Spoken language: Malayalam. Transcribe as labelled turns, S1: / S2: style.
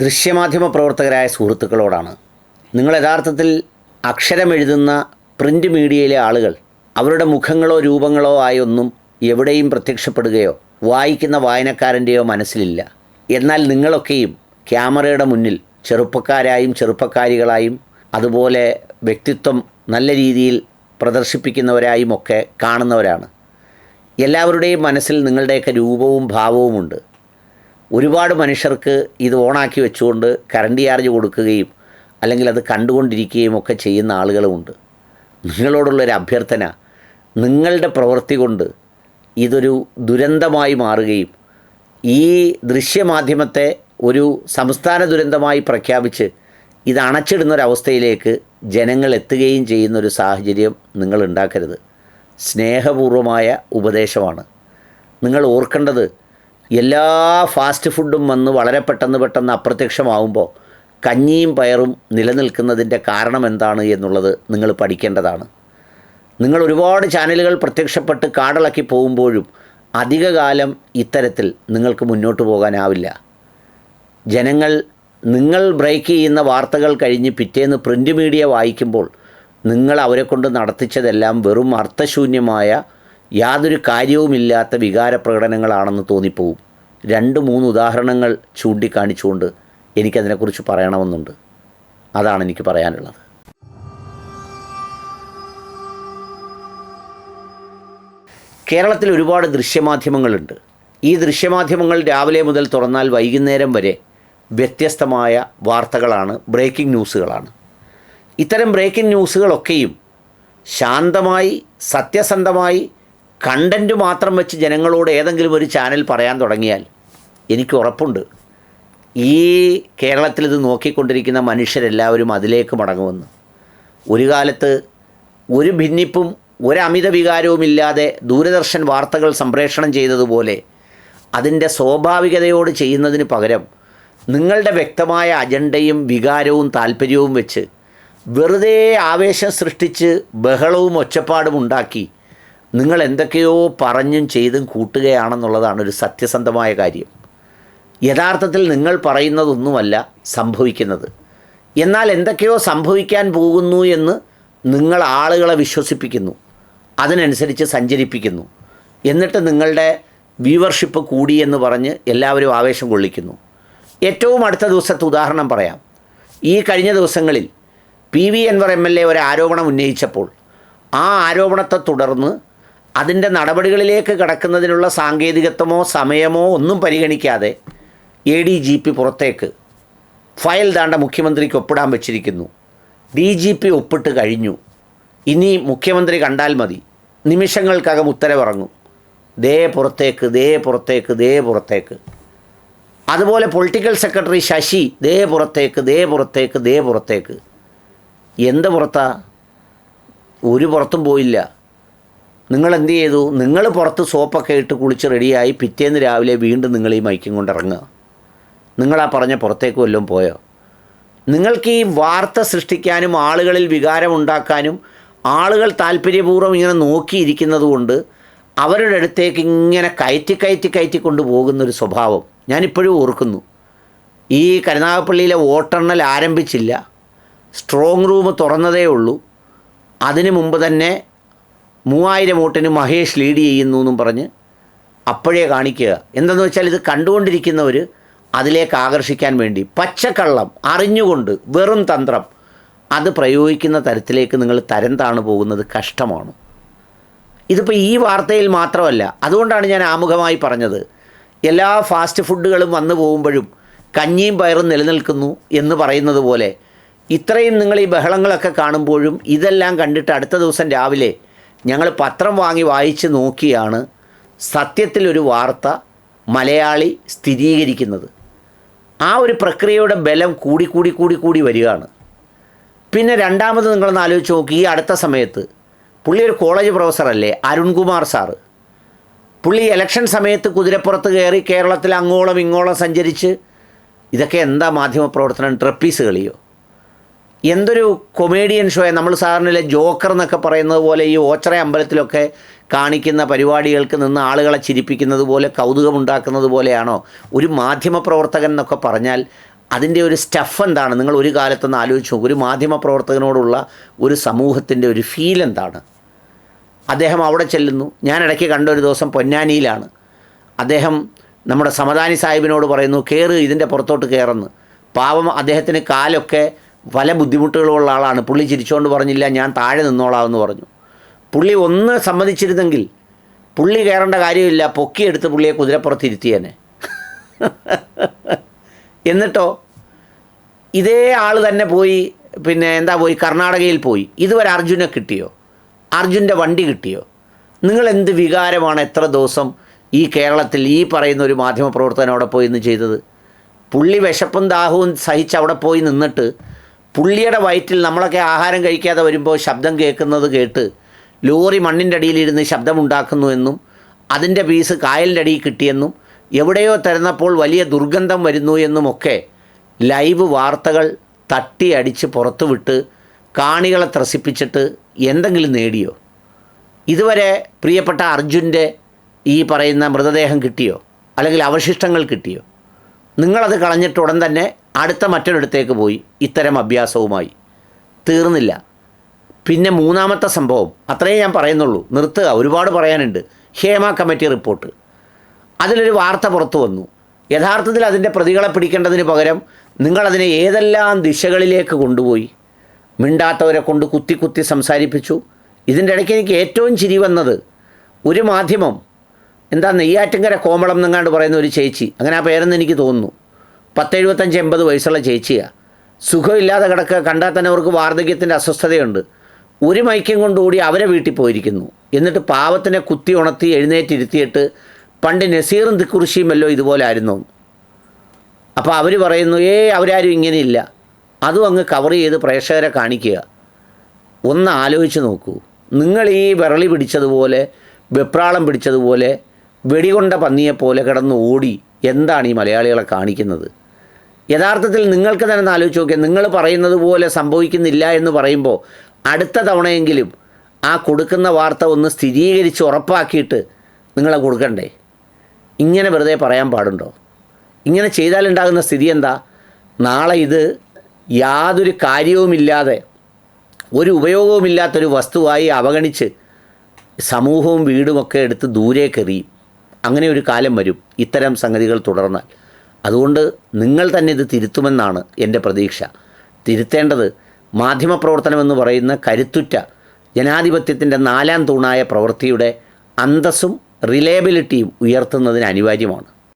S1: ദൃശ്യമാധ്യമ പ്രവർത്തകരായ സുഹൃത്തുക്കളോടാണ്. നിങ്ങൾ യഥാർത്ഥത്തിൽ അക്ഷരമെഴുതുന്ന പ്രിന്റ് മീഡിയയിലെ ആളുകൾ അവരുടെ മുഖങ്ങളോ രൂപങ്ങളോ ആയൊന്നും എവിടെയും പ്രത്യക്ഷപ്പെടുകയോ വായിക്കുന്ന വായനക്കാരന്റെയോ മനസ്സിലില്ല. എന്നാൽ നിങ്ങളൊക്കെയും ക്യാമറയുടെ മുന്നിൽ ചെറുപ്പക്കാരായും ചെറുപ്പക്കാരികളായും അതുപോലെ വ്യക്തിത്വം നല്ല രീതിയിൽ പ്രദർശിപ്പിക്കുന്നവരായും ഒക്കെ കാണുന്നവരാണ്. എല്ലാവരുടെയും മനസ്സിൽ നിങ്ങളുടെയൊക്കെ രൂപവും ഭാവവുമുണ്ട്. ഒരുപാട് മനുഷ്യർക്ക് ഇത് ഓണാക്കി വെച്ചുകൊണ്ട് കറണ്ട് ചാർജ് കൊടുക്കുകയും അല്ലെങ്കിൽ അത് കണ്ടുകൊണ്ടിരിക്കുകയും ഒക്കെ ചെയ്യുന്ന ആളുകളുമുണ്ട്. നിങ്ങളോടുള്ളൊരു അഭ്യർത്ഥന നിങ്ങളുടെ പ്രവൃത്തി കൊണ്ട് ഇതൊരു ദുരന്തമായി മാറുകയും ഈ ദൃശ്യമാധ്യമത്തെ ഒരു സംസ്ഥാന ദുരന്തമായി പ്രഖ്യാപിച്ച് ഇത് അണച്ചിടുന്നൊരവസ്ഥയിലേക്ക് ജനങ്ങൾ എത്തുകയും ചെയ്യുന്നൊരു സാഹചര്യം നിങ്ങൾ ഉണ്ടാക്കരുത് സ്നേഹപൂർവമായ ഉപദേശമാണ്. നിങ്ങൾ ഓർക്കേണ്ടത് എല്ലാ ഫാസ്റ്റ് ഫുഡും വന്ന് വളരെ പെട്ടെന്ന് പെട്ടെന്ന് അപ്രത്യക്ഷമാവുമ്പോൾ കഞ്ഞിയും പയറും നിലനിൽക്കുന്നതിന്റെ കാരണം എന്താണ് എന്നുള്ളത് നിങ്ങൾ പഠിക്കേണ്ടതാണ്. നിങ്ങൾ ഒരുപാട് ചാനലുകൾ പ്രത്യക്ഷപ്പെട്ട് കാടിളക്കി പോകുമ്പോഴും അധികകാലം ഇത്തരത്തിൽ നിങ്ങൾക്ക് മുന്നോട്ട് പോകാനാവില്ല. ജനങ്ങൾ നിങ്ങൾ ബ്രേക്ക് ചെയ്യുന്ന വാർത്തകൾ കഴിഞ്ഞ് പിറ്റേന്ന് പ്രിന്റ് മീഡിയ വായിക്കുമ്പോൾ നിങ്ങൾ അവരെ കൊണ്ട് നടത്തിച്ചതെല്ലാം വെറും അർത്ഥശൂന്യമായ യാതൊരു കാര്യവുമില്ലാത്ത വികാര പ്രകടനങ്ങളാണെന്ന് തോന്നിപ്പോവും. രണ്ട് മൂന്ന് ഉദാഹരണങ്ങൾ ചൂണ്ടിക്കാണിച്ചുകൊണ്ട് എനിക്കതിനെക്കുറിച്ച് പറയണമെന്നുണ്ട്. അതാണ് എനിക്ക് പറയാനുള്ളത്. കേരളത്തിൽ ഒരുപാട് ദൃശ്യമാധ്യമങ്ങളുണ്ട്. ഈ ദൃശ്യമാധ്യമങ്ങൾ രാവിലെ മുതൽ തുറന്നാൽ വൈകുന്നേരം വരെ വ്യത്യസ്തമായ വാർത്തകളാണ് ബ്രേക്കിംഗ് ന്യൂസുകളാണ് ഇത്തരം ബ്രേക്കിംഗ് ന്യൂസുകളൊക്കെയും ശാന്തമായി സത്യസന്ധമായി കണ്ടന്റ് മാത്രം വെച്ച് ജനങ്ങളോട് ഏതെങ്കിലും ഒരു ചാനൽ പറയാൻ തുടങ്ങിയാൽ എനിക്ക് ഉറപ്പുണ്ട്. ഈ കേരളത്തിൽ ഇത് നോക്കിക്കൊണ്ടിരിക്കുന്ന മനുഷ്യരെല്ലാവരും അതിലേക്ക് മടങ്ങുമെന്ന്. ഒരു കാലത്ത് ഒരു ഭിന്നിപ്പും ഒരു അമിത വികാരവുമില്ലാതെ ദൂരദർശൻ വാർത്തകൾ സംപ്രേഷണം ചെയ്തതുപോലെ അതിന്റെ സ്വാഭാവികതയോട് ചെയ്യുന്നതിന് പകരം നിങ്ങളുടെ വ്യക്തമായ അജണ്ടയും വികാരവും താല്പര്യവും വെച്ച് വെറുതെ ആവേശം സൃഷ്ടിച്ച് ബഹളവും ഒച്ചപ്പാടും ഉണ്ടാക്കി നിങ്ങൾ എന്തൊക്കെയോ പറഞ്ഞും ചെയ്തും കൂട്ടുകയാണെന്നുള്ളതാണ് ഒരു സത്യസന്ധമായ കാര്യം. യഥാർത്ഥത്തിൽ നിങ്ങൾ പറയുന്നതൊന്നുമല്ല സംഭവിക്കുന്നത്. എന്നാൽ എന്തൊക്കെയോ സംഭവിക്കാൻ പോകുന്നു എന്ന് നിങ്ങൾ ആളുകളെ വിശ്വസിപ്പിക്കുന്നു. അതിനനുസരിച്ച് സഞ്ചരിപ്പിക്കുന്നു. എന്നിട്ട് നിങ്ങളുടെ വ്യൂവർഷിപ്പ് കൂടി എന്ന് പറഞ്ഞ് എല്ലാവരും ആവേശം കൊള്ളിക്കുന്നു. ഏറ്റവും അടുത്ത ദിവസത്തെ ഉദാഹരണം പറയാം. ഈ കഴിഞ്ഞ ദിവസങ്ങളിൽ P V Anvar M L A ഒരു ആരോപണം ഉന്നയിച്ചപ്പോൾ ആ ആരോപണത്തെ തുടർന്ന് അതിന്റെ നടപടികളിലേക്ക് കടക്കുന്നതിനുള്ള സാങ്കേതികത്വമോ സമയമോ ഒന്നും പരിഗണിക്കാതെ എ ഡി ജി പി പുറത്തേക്ക് ഫയൽ ദാണ്ട മുഖ്യമന്ത്രിക്ക് ഒപ്പിടാൻ വെച്ചിരിക്കുന്നു. ഡി ജി പി ഒപ്പിട്ട് കഴിഞ്ഞു. ഇനി മുഖ്യമന്ത്രി കണ്ടാൽ മതി. നിമിഷങ്ങൾക്കകം ഉത്തരവിറങ്ങും. ദേ പുറത്തേക്ക് ദേ പുറത്തേക്ക് ദേ പുറത്തേക്ക്. അതുപോലെ പൊളിറ്റിക്കൽ സെക്രട്ടറി ശശി ദേ പുറത്തേക്ക് ദേ പുറത്തേക്ക് ദേ പുറത്തേക്ക്. എന്ത് പുറത്താ? ഒരു പുറത്തും പോയില്ല. നിങ്ങൾ എന്ത് ചെയ്തു നിങ്ങൾ പുറത്ത് സോപ്പൊക്കെ ഇട്ട് കുളിച്ച് റെഡിയായി പിറ്റേന്ന് രാവിലെ വീണ്ടും നിങ്ങൾ ഈ മൈക്കും കൊണ്ട് ഇറങ്ങുക. നിങ്ങളാ പറഞ്ഞ പുറത്തേക്ക് വല്ലതും പോയോ? നിങ്ങൾക്ക് ഈ വാർത്ത സൃഷ്ടിക്കാനും ആളുകളിൽ വികാരം ഉണ്ടാക്കാനും ആളുകൾ താല്പര്യപൂർവം ഇങ്ങനെ നോക്കിയിരിക്കുന്നത് കൊണ്ട് അവരുടെ അടുത്തേക്ക് ഇങ്ങനെ കയറ്റി കയറ്റി കയറ്റി കൊണ്ടുപോകുന്നൊരു സ്വഭാവം ഞാനിപ്പോഴും ഓർക്കുന്നു. ഈ കരുനാഗപ്പള്ളിയിലെ വോട്ടെണ്ണൽ ആരംഭിച്ചില്ല. സ്ട്രോങ് റൂം തുറന്നതേ ഉള്ളൂ. അതിനു മുമ്പ് തന്നെ മൂവായിരം വോട്ടിന് മഹേഷ് ലീഡ് ചെയ്യുന്നു എന്നും പറഞ്ഞ് അപ്പോഴേ കാണിക്കുക. എന്തെന്ന് വെച്ചാൽ ഇത് കണ്ടുകൊണ്ടിരിക്കുന്നവർ അതിലേക്ക് ആകർഷിക്കാൻ വേണ്ടി. പച്ചക്കള്ളം അറിഞ്ഞുകൊണ്ട് വെറും തന്ത്രം അത് പ്രയോഗിക്കുന്ന തരത്തിലേക്ക് നിങ്ങൾ തരം താണു പോകുന്നത് കഷ്ടമാണ്. ഇതിപ്പോൾ ഈ വാർത്തയിൽ മാത്രമല്ല അതുകൊണ്ടാണ് ഞാൻ ആമുഖമായി പറഞ്ഞത്. എല്ലാ ഫാസ്റ്റ് ഫുഡുകളും വന്നു പോകുമ്പോഴും കഞ്ഞിയും പയറും നിലനിൽക്കുന്നു എന്ന് പറയുന്നത് പോലെ ഇത്രയും നിങ്ങൾ ഈ ബഹളങ്ങളൊക്കെ കാണുമ്പോഴും ഇതെല്ലാം കണ്ടിട്ട് അടുത്ത ദിവസം രാവിലെ ഞങ്ങൾ പത്രം വാങ്ങി വായിച്ച് നോക്കിയാണ് സത്യത്തിലൊരു വാർത്ത മലയാളി സ്ഥിരീകരിക്കുന്നത്. ആ ഒരു പ്രക്രിയയുടെ ബലം കൂടി കൂടി കൂടി കൂടി വരികയാണ്. പിന്നെ രണ്ടാമത് നിങ്ങളൊന്ന് ആലോചിച്ച് നോക്കി ഈ അടുത്ത സമയത്ത് പുള്ളി ഒരു കോളേജ് പ്രൊഫസറല്ലേ അരുൺകുമാർ സാറ്. പുള്ളി ഇലക്ഷൻ സമയത്ത് കുതിരപ്പുറത്ത് കയറി കേരളത്തിൽ അങ്ങോളം ഇങ്ങോളം സഞ്ചരിച്ച് ഇതൊക്കെ എന്താ മാധ്യമപ്രവർത്തനം ട്രപ്പീസ് കളിയോ? എന്തൊരു കൊമേഡിയൻ ഷോയെ നമ്മൾ സാധാരണ ജോക്കർ എന്നൊക്കെ പറയുന്നത് പോലെ ഈ ഓച്ചറ അമ്പലത്തിലൊക്കെ കാണിക്കുന്ന പരിപാടികൾക്ക് നിന്ന് ആളുകളെ ചിരിപ്പിക്കുന്നത് പോലെ കൗതുകമുണ്ടാക്കുന്നത് പോലെയാണോ? ഒരു മാധ്യമപ്രവർത്തകൻ എന്നൊക്കെ പറഞ്ഞാൽ അതിന്റെ ഒരു സ്റ്റഫ് എന്താണ്? നിങ്ങൾ ഒരു കാലത്തൊന്ന് ആലോചിച്ച് ഒരു മാധ്യമപ്രവർത്തകനോടുള്ള ഒരു സമൂഹത്തിന്റെ ഒരു ഫീൽ എന്താണ്? അദ്ദേഹം അവിടെ ചെല്ലുന്നു. ഞാൻ ഇടയ്ക്ക് കണ്ട ഒരു ദിവസം പൊന്നാനിയിലാണ്. അദ്ദേഹം നമ്മുടെ സമദാനി സാഹിബിനോട് പറയുന്നു കയറ് ഇതിന്റെ പുറത്തോട്ട് കയറുന്നു പാവം അദ്ദേഹത്തിന് കാലൊക്കെ പല ബുദ്ധിമുട്ടുകളുള്ള ആളാണ്. പുള്ളി ചിരിച്ചുകൊണ്ട് പറഞ്ഞില്ല ഞാൻ താഴെ നിന്നോളാമെന്ന് പറഞ്ഞു. പുള്ളി ഒന്ന് സമ്മതിച്ചിരുന്നെങ്കിൽ പുള്ളി കയറേണ്ട കാര്യമില്ല പൊക്കിയെടുത്ത് പുള്ളിയെ കുതിരപ്പുറത്ത് ഇരുത്തിയേനെ എന്നിട്ടോ ഇതേ ആൾ തന്നെ പോയി പിന്നെ എന്താ പോയി കർണാടകയിൽ പോയി. ഇതുവരെ അർജുനെ കിട്ടിയോ? അർജുന്റെ വണ്ടി കിട്ടിയോ? നിങ്ങൾ എന്ത് വികാരമാണ് എത്ര ദിവസം ഈ കേരളത്തിൽ ഈ പറയുന്ന ഒരു മാധ്യമപ്രവർത്തകൻ അവിടെ പോയി ഇന്ന് ചെയ്തത്? പുള്ളി വിശപ്പും ദാഹവും സഹിച്ച് അവിടെ പോയി നിന്നിട്ട് പുള്ളിയുടെ വയറ്റിൽ നമ്മളൊക്കെ ആഹാരം കഴിക്കാതെ വരുമ്പോൾ ശബ്ദം കേൾക്കുന്നത് കേട്ട് ലോറി മണ്ണിന്റെ അടിയിലിരുന്ന് ശബ്ദമുണ്ടാക്കുന്നു എന്നും അതിന്റെ പീസ് കായലിന്റെ അടിയിൽ കിട്ടിയെന്നും എവിടെയോ തരുന്നപ്പോൾ വലിയ ദുർഗന്ധം വരുന്നു എന്നുമൊക്കെ ലൈവ് വാർത്തകൾ തട്ടി അടിച്ച് പുറത്തുവിട്ട് കാണികളെ ത്രസിപ്പിച്ചിട്ട് എന്തെങ്കിലും നേടിയോ? ഇതുവരെ പ്രിയപ്പെട്ട അർജുന്റെ ഈ പറയുന്ന മൃതദേഹം കിട്ടിയോ? അല്ലെങ്കിൽ അവശിഷ്ടങ്ങൾ കിട്ടിയോ? നിങ്ങളത് കളഞ്ഞിട്ട് ഉടൻ തന്നെ അടുത്ത മറ്റൊരിടത്തേക്ക് പോയി ഇത്തരം അഭ്യാസവുമായി. തീർന്നില്ല. പിന്നെ മൂന്നാമത്തെ സംഭവം. അത്രയേ ഞാൻ പറയുന്നുള്ളൂ. നിർത്തുക. ഒരുപാട് പറയാനുണ്ട്. Hema committee report. അതിലൊരു വാർത്ത പുറത്തു വന്നു. യഥാർത്ഥത്തിൽ അതിന്റെ പ്രതികളെ പിടിക്കേണ്ടതിന് പകരം നിങ്ങളതിനെ ഏതെല്ലാം ദിശകളിലേക്ക് കൊണ്ടുപോയി? മിണ്ടാത്തവരെ കൊണ്ട് കുത്തി കുത്തി സംസാരിപ്പിച്ചു. ഇതിന്റെ ഇടയ്ക്ക് എനിക്ക് ഏറ്റവും ചിരി വന്നത് ഒരു മാധ്യമം. എന്താ നെയ്യാറ്റിങ്കര കോമളം എന്നങ്ങാണ്ട് പറയുന്ന ഒരു ചേച്ചി. അങ്ങനെ ആ പേരെന്ന് എനിക്ക് തോന്നുന്നു. പത്തെഴുപത്തഞ്ച് എൺപത് വയസ്സുള്ള ചേച്ചിയാണ് സുഖമില്ലാതെ കിടക്കുക കണ്ടാൽ തന്നെ അവർക്ക് വാർദ്ധക്യത്തിന്റെ അസ്വസ്ഥതയുണ്ട്. ഒരു മൈക്യം കൊണ്ടുകൂടി അവരെ വീട്ടിൽ പോയിരിക്കുന്നു. എന്നിട്ട് പാവത്തിനെ കുത്തി ഉണർത്തി എഴുന്നേറ്റിരുത്തിയിട്ട് പണ്ട് നസീറും തിക്കുറിശിയും എല്ലോ ഇതുപോലെ ആയിരുന്നു. അപ്പോൾ അവർ പറയുന്നു ഏ അവരാരും ഇങ്ങനെയില്ല. അതും അങ്ങ് കവർ ചെയ്ത് പ്രേക്ഷകരെ കാണിക്കുക. ഒന്ന് ആലോചിച്ച് നോക്കൂ. നിങ്ങൾ ഈ വിരളി പിടിച്ചതുപോലെ വെപ്രാളം പിടിച്ചതുപോലെ വെടികൊണ്ട പന്നിയെപ്പോലെ കിടന്ന് ഓടി എന്താണ് ഈ മലയാളികളെ കാണിക്കുന്നത്? യഥാർത്ഥത്തിൽ നിങ്ങൾക്ക് തന്നെ ഒന്ന് ആലോചിച്ച് നോക്കിയാൽ നിങ്ങൾ പറയുന്നത് പോലെ സംഭവിക്കുന്നില്ല എന്ന് പറയുമ്പോൾ അടുത്ത തവണയെങ്കിലും ആ കൊടുക്കുന്ന വാർത്ത ഒന്ന് സ്ഥിരീകരിച്ച് ഉറപ്പാക്കിയിട്ട് നിങ്ങളെ കൊടുക്കണ്ടേ? ഇങ്ങനെ വെറുതെ പറയാൻ പാടുണ്ടോ? ഇങ്ങനെ ചെയ്താലുണ്ടാകുന്ന സ്ഥിതി എന്താ? നാളെ ഇത് യാതൊരു കാര്യവുമില്ലാതെ ഒരു ഉപയോഗവുമില്ലാത്തൊരു വസ്തുവായി അവഗണിച്ച് സമൂഹവും വീടുമൊക്കെ എടുത്ത് ദൂരേക്കെറിയും. അങ്ങനെ ഒരു കാലം വരും. ഇത്തരം സംഗതികൾ തുടർന്നാൽ. അതുകൊണ്ട് നിങ്ങൾ തന്നെ ഇത് തിരുത്തുമെന്നാണ് എന്റെ പ്രതീക്ഷ. തിരുത്തേണ്ടത് മാധ്യമപ്രവർത്തനമെന്ന് പറയുന്ന കരുത്തുറ്റ ജനാധിപത്യത്തിന്റെ നാലാം തൂണായ പ്രവൃത്തിയുടെ അന്തസ്സും റിലയബിലിറ്റിയും ഉയർത്തുന്നതിന് അനിവാര്യമാണ്.